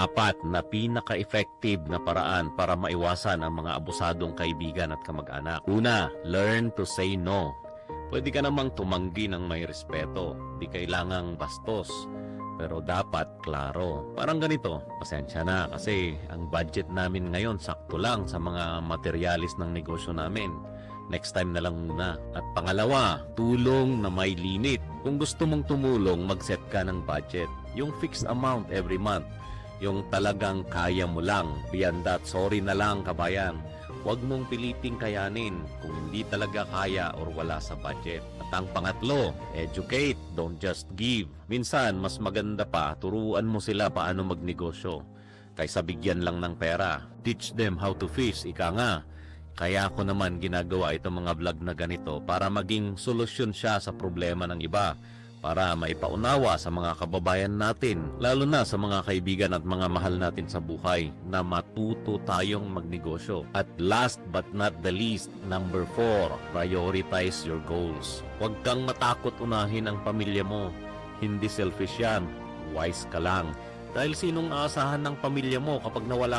Pang-apat na pinaka-effective na paraan para maiwasan ang mga abusadong kaibigan at kamag-anak. Una, learn to say no. Pwede ka namang tumanggi ng may respeto. Di kailangang bastos. Pero dapat klaro. Parang ganito, pasensya na kasi ang budget namin ngayon sakto lang sa mga materialis ng negosyo namin. Next time na lang muna. At pangalawa, tulong na may limit. Kung gusto mong tumulong, mag-set ka ng budget. Yung fixed amount every month. Yung talagang kaya mo lang. Beyond that, sorry na lang kabayan. Huwag mong piliting kayanin kung hindi talaga kaya or wala sa budget. At ang pangatlo, educate, don't just give. Minsan, mas maganda pa, turuan mo sila paano magnegosyo. Kaysa bigyan lang ng pera. Teach them how to fish, ika nga. Kaya ako naman ginagawa itong mga vlog na ganito para maging solusyon siya sa problema ng iba. Para maipaunawa sa mga kababayan natin, lalo na sa mga kaibigan at mga mahal natin sa buhay, na matuto tayong magnegosyo. At last but not the least, number four, prioritize your goals. Huwag kang matakot unahin ang pamilya mo. Hindi selfish yan. Wise ka lang. Dahil sinong aasahan ng pamilya mo kapag nawala